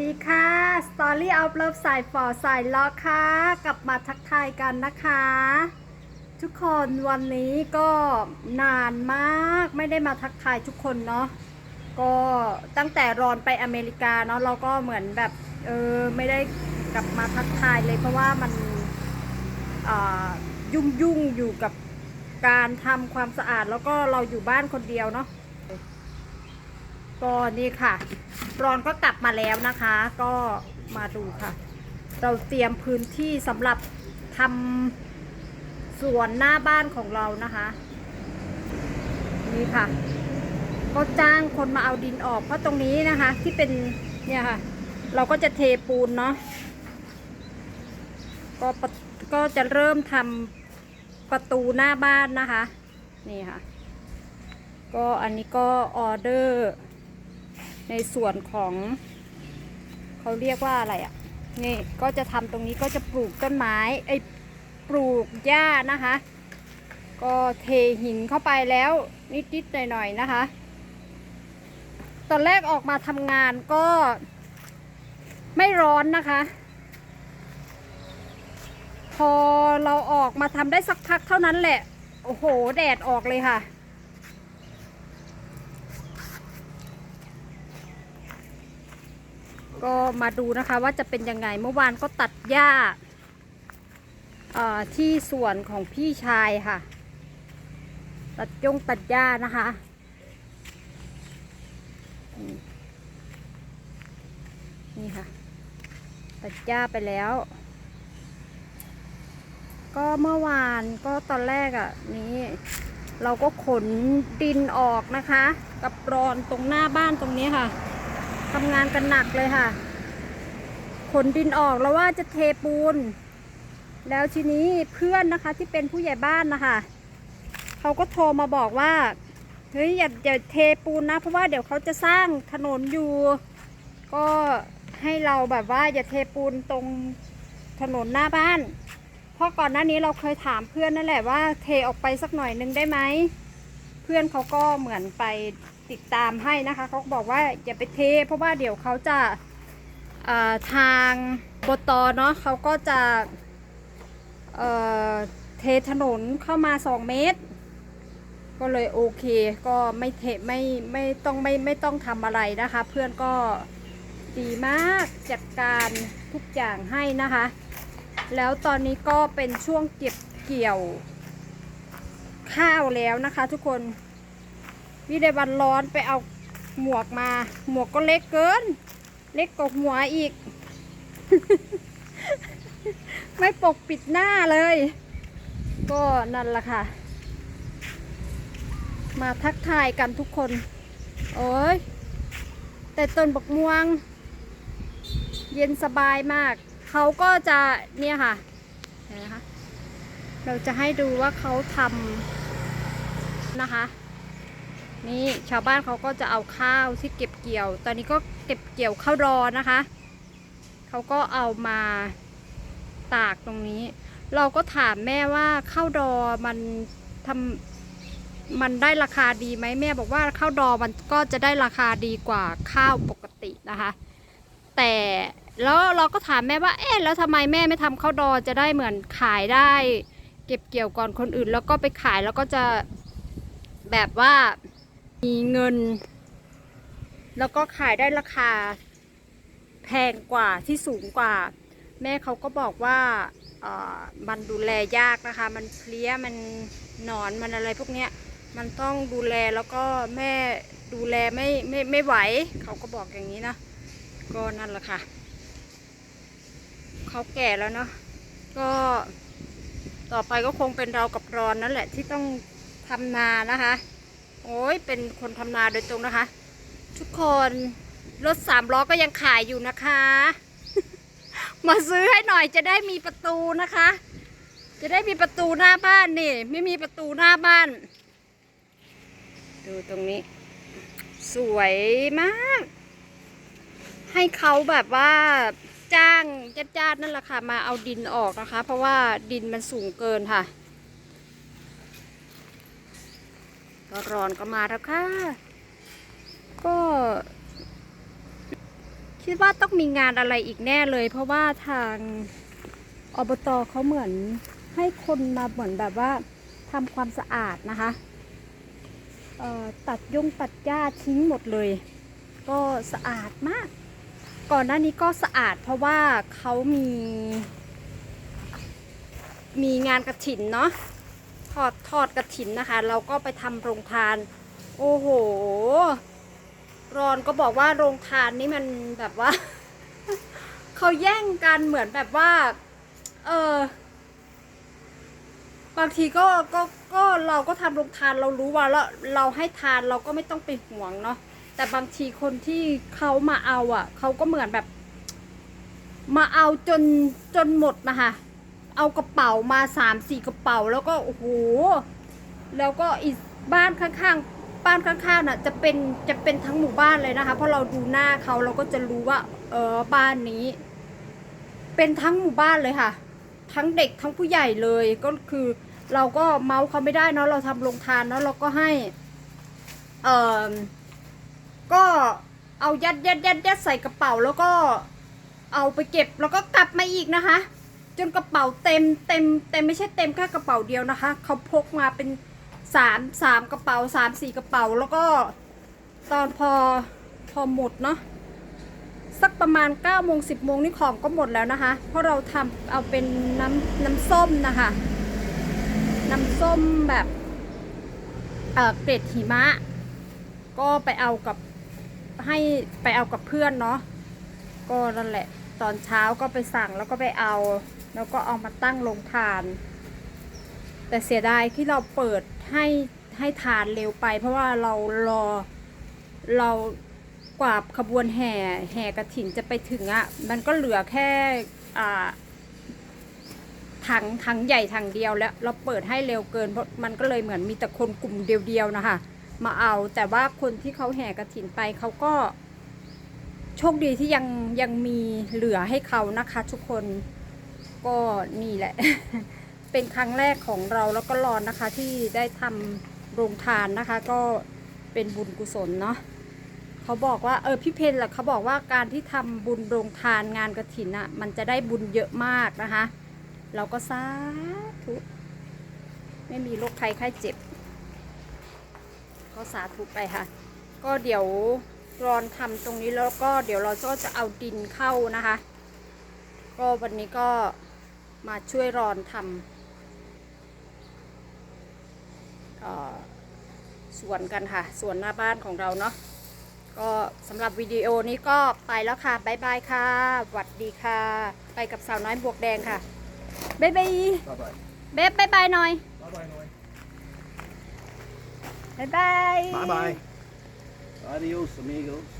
ดีค่ะ Story of Love สายฝอสายล้อค่ะ กลับมาทักทายกันนะคะ ทุกคนวันนี้ก็นานมากไม่ได้มาทักทายทุกคนเนาะก็ตั้งแต่รอนไปอเมริกาเนาะเราก็เหมือนแบบเออไม่ได้กลับมาทักทายเลย เพราะว่ามันยุ่งยุ่งอยู่กับการทำความสะอาดแล้วก็เราอยู่บ้านคนเดียวเนาะ ก็นี่ค่ะรอนก็กลับมาแล้วนะคะ ก็มาดูค่ะ เราเตรียมพื้นที่สำหรับทำสวนหน้าบ้านของเรานะคะ นี่ค่ะ ก็จ้างคนมาเอาดินออกเพราะตรงนี้นะคะ ที่เป็นเนี่ยค่ะ เราก็จะเทปูนเนาะก็ปะก็จะเริ่มทำประตูหน้าบ้านนะคะ นี่ค่ะ ก็อันนี้ก็ออเดอร์ ในส่วนของ เขาเรียกว่าอะไรอะ่ะนี่ก็จะทำตรงนี้ก็จะปลูกต้นไม้ไอ้ปลูกหญ้านะคะ ก็เทหินเข้าไปแล้วนิดๆหน่อยๆนะคะ ตอนแรกออกมาทำงานก็ไม่ร้อนนะคะ พอเราออกมาทำได้สักพักเท่านั้นแหละ โอ้โห แดดออกเลยค่ะ ก็มาดูนะคะว่าจะเป็นยังไงเมื่อวานก็ตัดหญ้าที่สวนของพี่ชายค่ะ ตัดยงตัดหญ้านะคะ นี่ค่ะ ตัดหญ้าไปแล้ว ก็เมื่อวานก็ตอนแรกอะ่ะ นี้เราก็ขนดินออกนะคะ กับรอนตรงหน้าบ้านตรงนี้ค่ะ ทำงานกันหนักเลยค่ะ ขนดินออกแล้วว่าจะเทปูน แล้วทีนี้เพื่อนนะคะที่เป็นผู้ใหญ่บ้านนะคะเขาก็โทรมาบอกว่าเฮ้ยอย่าอย่าเทปูนนะ เพราะว่าเดี๋ยวเขาจะสร้างถนนอยู่ ก็ให้เราแบบว่าอย่าเทปูนตรงถนนหน้าบ้าน เพราะก่อนหน้านี้เราเคยถามเพื่อนนั่นแหละว่าเทออกไปสักหน่อยนึงได้ไหม เพื่อนเขาก็เหมือนไป ติดตามให้นะคะเขาบอกว่าอย่าไปเท เพราะว่าเดี๋ยวเขาจะทางบตเนาะเขาก็จะเเทถนนเข้ามา 2 เมตร ก็เลยโอเคก็ไม่เทไม่ไม่ต้องไม่ไม่ต้องทำอะไรนะคะ เพื่อนก็ดีมากจัดการทุกอย่างให้นะคะ แล้วตอนนี้ก็เป็นช่วงเก็บเกี่ยวข้าวแล้วนะคะทุกคน วิในวันร้อนไปเอาหมวกมา หมวกก็เล็กเกิน เล็กกว่าหัวอีก ไม่ปกปิดหน้าเลย ก็นั่นแหละค่ะ มาทักทายกันทุกคน โอ้ย แต่ต้นบกม่วง เย็นสบายมาก เขาก็จะเนี่ยค่ะเห็นไหมคะเราจะให้ดูว่าเขาทำนะคะ นี่ชาวบ้านเขาก็จะเอาข้าวที่เก็บเกี่ยว ตอนนี้ก็เก็บเกี่ยวข้าวรอนะคะ เขาก็เอามาตากตรงนี้ เราก็ถามแม่ว่าข้าวดอมันทำมันได้ราคาดีไหมแม่บอกว่าข้าวดอมันก็จะได้ราคาดีกว่าข้าวปกตินะคะ แต่แล้วเราก็ถามแม่ว่า เอ๊ะแล้วทำไมแม่ไม่ทำข้าวดอจะได้เหมือนขายได้ เก็บเกี่ยวก่อนคนอื่น แล้วก็ไปขายแล้วก็จะแบบว่า มีเงิน แล้วก็ขายได้ราคา แพงกว่าที่สูงกว่า แม่เขาก็บอกว่าออมันดูแลยากนะคะ มันเพลี้ยมันหนอนมันอะไรพวกเนี้ยมันต้องดูแลแล้วก็แม่ดูแลไม่ไม่ไม่ไหว เขาก็บอกอย่างนี้นะก็นั่นแหละค่ะเขาแก่แล้วเนาะก็ต่อไปก็คงเป็นเรากับรอนนั่นแหละที่ต้องทำนานะคะ โอ้ยเป็นคนทำนาโดยตรงนะคะ ทุกคนรถสามล้อก็ยังขายอยู่นะคะ มาซื้อให้หน่อยจะได้มีประตูนะคะ จะได้มีประตูหน้าบ้านนี่ ไม่มีประตูหน้าบ้าน ดูตรงนี้ สวยมาก ให้เขาแบบว่าจ้างญาติๆนั่นแหละค่ะ มาเอาดินออกนะคะ เพราะว่าดินมันสูงเกินค่ะ ก็ ร้อนก็มาแล้วค่ะ ก็ คิดว่าต้องมีงานอะไรอีกแน่เลย เพราะว่าทางอบตเขาเหมือนให้คนมาเหมือนแบบว่าทำความสะอาดนะคะตัดยงตัดหญ้าทิ้งหมดเลย ก็สะอาดมาก ก่อนหน้านี้ก็สะอาดเพราะว่าเขามี มีงานกระถินเนาะ ทอดทอดกระถินนะคะ เราก็ไปทำโรงทาน โอ้โห รอนก็บอกว่าโรงทานนี่มันแบบว่า เขาแย่งกันเหมือนแบบว่า เออบางทีก็ก็ก็เราก็ทำโรงทานเรารู้ว่าเราเราให้ทานเราก็ไม่ต้องไปห่วงเนาะแต่บางทีคนที่เขามาเอาอะเขาก็เหมือนแบบ มาเอาจนจนหมดนะคะ เอากระเป๋ามาสามสี่กระเป๋าแล้วก็โอ้โหแล้วก็อีกบ้านข้างๆ บ้านข้างๆน่ะจะเป็นจะเป็นทั้งหมู่บ้านเลยนะคะ เพราะเราดูหน้าเขาเราก็จะรู้ว่า เออบ้านนี้ เป็นทั้งหมู่บ้านเลยค่ะ ทั้งเด็กทั้งผู้ใหญ่เลยก็คือเราก็เมาส์เขาไม่ได้เนาะเราทำโรงทานเนาะเราก็ให้เออก็เอายัดยัดยัดยัดใส่กระเป๋าแล้วก็เอาไปเก็บแล้วก็กลับมาอีกนะคะ จนกระเป๋าเต็มเต็มเต็มไม่ใช่เต็มแค่กระเป๋าเดียวนะคะ เขาพกมาเป็นสามสามกระเป๋าสามสี่กระเป๋าแล้วก็ตอนพอพอหมดเนาะสักประมาณ9ก้าโมงสิบโมงนี่ของก็หมดแล้วนะคะ เพราะเราทำเอาเป็นน้ำน้ำส้มนะคะ น้ำส้มแบบเอ่อเกร็ดหิมะ ก็ไปเอากับให้ไปเอากับเพื่อนเนาะก็นั่นแหละ ตอนเช้าก็ไปสั่งแล้วก็ไปเอา แล้วก็เอามาตั้งลงทาน แต่เสียดายที่เราเปิดให้ให้ทานเร็วไป เพราะว่าเรารอเรากว่าขบวนแห่แห่กระถินจะไปถึงอะ่ะ มันก็เหลือแค่อ่าถังถังใหญ่ถังเดียวแล้ว เราเปิดให้เร็วเกินเพราะมันก็เลยเหมือนมีแต่คนกลุ่มเดียวๆนะคะมาเอาแต่ว่าคนที่เขาแห่กระถินไปเขาก็โชคดีที่ยังยังมีเหลือให้เขานะคะทุกคน ก็นี่แหละ เป็นครั้งแรกของเราแล้วก็รอนนะคะ ที่ได้ทำโรงทานนะคะ ก็เป็นบุญกุศลเนาะเขาบอกว่าเออพี่เพนแหละเขาบอกว่าการที่ทำบุญโรงทานงานกระถินอะ มันจะได้บุญเยอะมากนะคะ เราก็สาธุไม่มีโรคภัยไข้เจ็บ ก็สาธุไปค่ะ ก็เดี๋ยวรอนทำตรงนี้แล้วก็เดี๋ยวเราก็จะเอาดินเข้านะคะ ก็วันนี้ก็ มาช่วยรอนทำเอ่อสวนกันค่ะ สวนหน้าบ้านของเราเนาะก็สำหรับวิดีโอนี้ก็ไปแล้วค่ะบ๊ายบายค่ะสวัสดีค่ะ ไปกับสาวน้อยบวกแดงค่ะบ๊ายบาย Bye bye. เบ๊บบ๊ายบายหน่อย Bye bye, Noe. บ๊ายบาย Bye bye. Adios, amigos.